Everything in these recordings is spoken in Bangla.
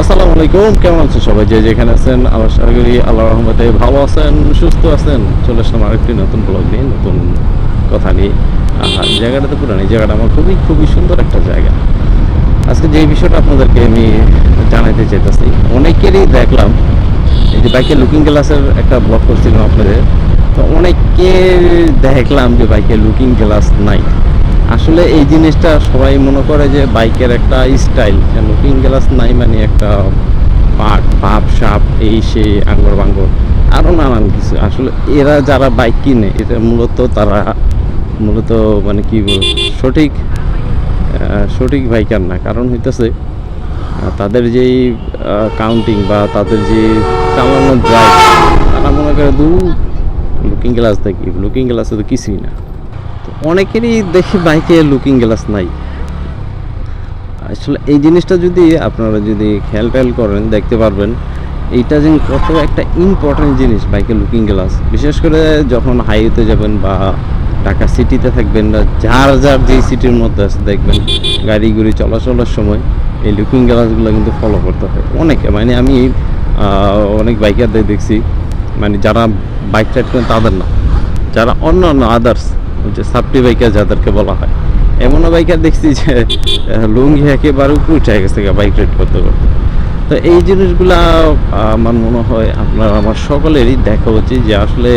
আসসালামু আলাইকুম, কেমন আছেন সবাই? যে যেখানে আছেন আল্লাহ করি আল্লাহ রহমতে ভালো আছেন, সুস্থ আছেন। চলে আসলাম আরেকটি নতুন ব্লগ নিয়ে, নতুন কথা নিয়ে। জায়গাটা তো পুরানি জায়গাটা আমার খুবই খুবই সুন্দর একটা জায়গা। আজকে যে বিষয়টা আপনাদেরকে আমি জানাইতে চাইতেছি, অনেকেরই দেখলাম, এই যে বাইকের লুকিং গ্লাসের একটা ব্লগ করছিলাম আপনাদের, তো অনেকে দেখলাম যে বাইকে লুকিং গ্লাস নাই। আসলে এই জিনিসটা সবাই মনে করে যে বাইকের একটা স্টাইল লুকিং গ্লাস নাই মানে একটা পাট, ভাব, সাপ, এই সেই, আঙ্গর বাঙ্গর আরও নানান কিছু। আসলে এরা যারা বাইক কিনে এটা মূলত তারা মূলত মানে কি বলব, সঠিক সঠিক বাইকার না। কারণ হইতেছে তাদের যেই কাউন্টিং বা তাদের যে চালানো ড্রাইভ তারা মনে করে দু লুকিং গ্লাস দেখি। লুকিং গ্লাসে তো কিছুই না। অনেকেরই দেখি বাইকে লুকিং গ্লাস নাই। আসলে এই জিনিসটা যদি আপনারা যদি খেয়াল টেয়াল করেন, দেখতে পারবেন, এইটা যে কত একটা ইম্পর্টেন্ট জিনিস বাইকে লুকিং গ্লাস বিশেষ করে যখন হাইওয়েতে যাবেন বা ঢাকা সিটিতে থাকবেন বা যার যার যেই সিটির মধ্যে আছে, দেখবেন গাড়ি গুড়ি চলাচলের সময় এই লুকিং গ্লাসগুলো কিন্তু ফলো করতে হয়। অনেকে মানে আমি অনেক বাইকারদের দেখছি মানে যারা বাইক রাইড করেন তাদের না, যারা অন্য অন্য আদার্স যে সাপটি বাইকার যাদেরকে বলা হয়। এমনও বাইকার দেখছি যে লুঙ্গি একেবারে উপরে উঠে গেছে বাইক রাইড করতে করতে। তো এই জিনিসগুলা আমার মনে হয় আপনার, আমার সকলেরই দেখা উচিত যে আসলে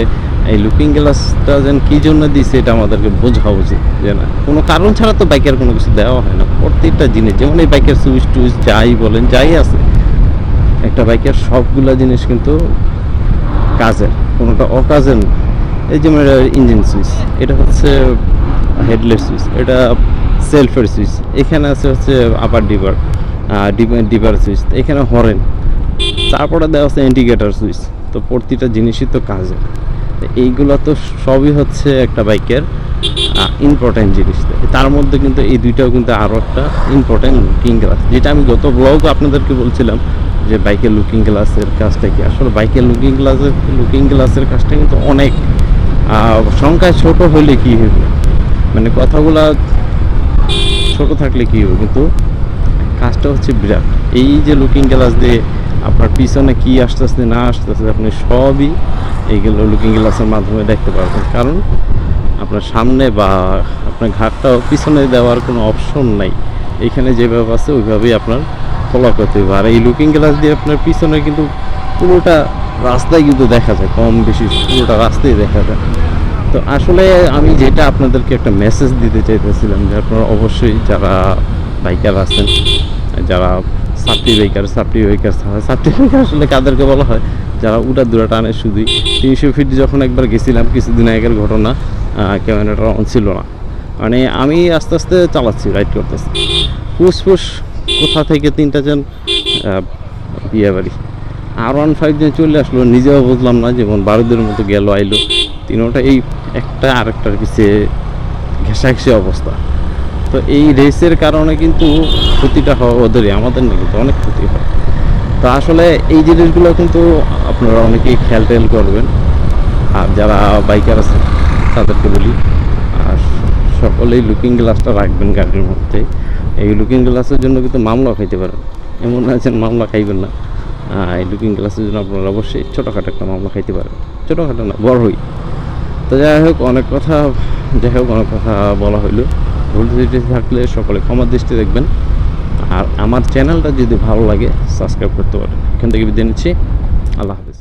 এই লুকিং গ্লাসটা যেন কী জন্য দিছে এটা আমাদেরকে বোঝা উচিত, যে না। কোনো কারণ ছাড়া তো বাইকের কোনো কিছু দেওয়া হয় না। প্রত্যেকটা জিনিস, যেমন এই বাইকের সুইচ টুইচ যাই বলেন, যাই আছে, একটা বাইকের সবগুলা জিনিস কিন্তু কাজের, কোনোটা অকাজের না। এই যেমন এটা ইঞ্জিন সুইচ, এটা হচ্ছে হেডলাইট সুইচ, এটা সেলফের সুইচ, এখানে আছে হচ্ছে আপার ডিবার ডিবার সুইচ, এখানে হরেন তারপরে দেওয়া আছে ইন্ডিকেটার সুইচ, তো প্রতিটা জিনিসই তো কাজে। এইগুলো তো সবই হচ্ছে একটা বাইকের ইম্পর্টেন্ট জিনিস। তার মধ্যে কিন্তু এই দুইটাও কিন্তু আরও একটা ইম্পর্টেন্ট লুকিং গ্লাস যেটা আমি গত ব্লগ আপনাদেরকে বলছিলাম যে বাইকের লুকিং গ্লাসের কাজটা কি? আসলে বাইকের লুকিং গ্লাসের লুকিং গ্লাসের কাজটা কিন্তু অনেক সংখ্যায় ছোট হলে কি হবে? মানে কথাগুলা ছোট থাকলে কি হবে? কিন্তু কাজটা হচ্ছে বিরাট। এই যে লুকিং গ্লাস দিয়ে আপনার পিছনে কি আসতেছে, না আসতেছে, আপনি সবই এইগুলো লুকিং গ্লাসের মাধ্যমে দেখতে পারবেন। কারণ আপনার সামনে বা আপনার ঘাটটাও পিছনে দেওয়ার কোনো অপশন নাই। এখানে যেভাবে আছে, ওইভাবেই আপনার ফলো করতে হবে। আর এই লুকিং গ্লাস দিয়ে আপনার পিছনে কিন্তু পুরোটা রাস্তায় কিন্তু দেখা যায়, কম বেশি পুরোটা রাস্তায় দেখা যায়। তো আসলে আমি যেটা আপনাদেরকে একটা মেসেজ দিতে চাইতেছিলাম যে আপনারা অবশ্যই যারা বাইকার আছেন, যারা সাপ্টি বাইকার সাপ্টি বাইকার সাপ্টি বাইকার আসলে কাদেরকে বলা হয়, যারা উড়া দুরা টানে শুধুই। তিনশো ফিট যখন একবার গেছিলাম, কিছুদিন আগের ঘটনা ক্যামেরাটা অন ছিল না। মানে আমি আস্তে আস্তে চালাচ্ছি রাইড করতেছি। ফুসফুস কোথা থেকে তিনটা জন বিয়ে বাড়ি? আর ওয়ান ফাইভ জন চলে আসলো, নিজেও বুঝলাম না, যেমন বারুদের মতো গেল, আইলো। তিনোটা এই একটা আরেকটার পিছিয়ে ঘেঁষাঘেঁষি অবস্থা। তো এই রেসের কারণে কিন্তু ক্ষতিটা হওয়া ওদেরই, আমাদের না কিন্তু অনেক ক্ষতি হয়। তো আসলে এই জিনিসগুলো কিন্তু আপনারা অনেকেই খেয়াল টেয়াল করবেন। আর যারা বাইকার আছে, তাদেরকে বলি, আর সকলেই লুকিং গ্লাসটা রাখবেন গাড়ির মধ্যে। এই লুকিং গ্লাসের জন্য কিন্তু মামলা খাইতে পারেন। এমন আছেন মামলা খাইবেন না। এই লুকিং গ্লাসের জন্য আপনারা অবশ্যই ছোটোখাটো একটা মামলা খাইতে পারেন। ছোটোখাটো না বড়ই তো যাই হোক, অনেক কথা, যাই হোক, অনেক কথা বলা হইল। ভুল ত্রুটি থাকলে সকলে ক্ষমার দৃষ্টি দেখবেন। আর আমার চ্যানেলটা যদি ভালো লাগে সাবস্ক্রাইব করতে পারেন। এখান থেকে বিদায় নিচ্ছি। আল্লাহ হাফিজ।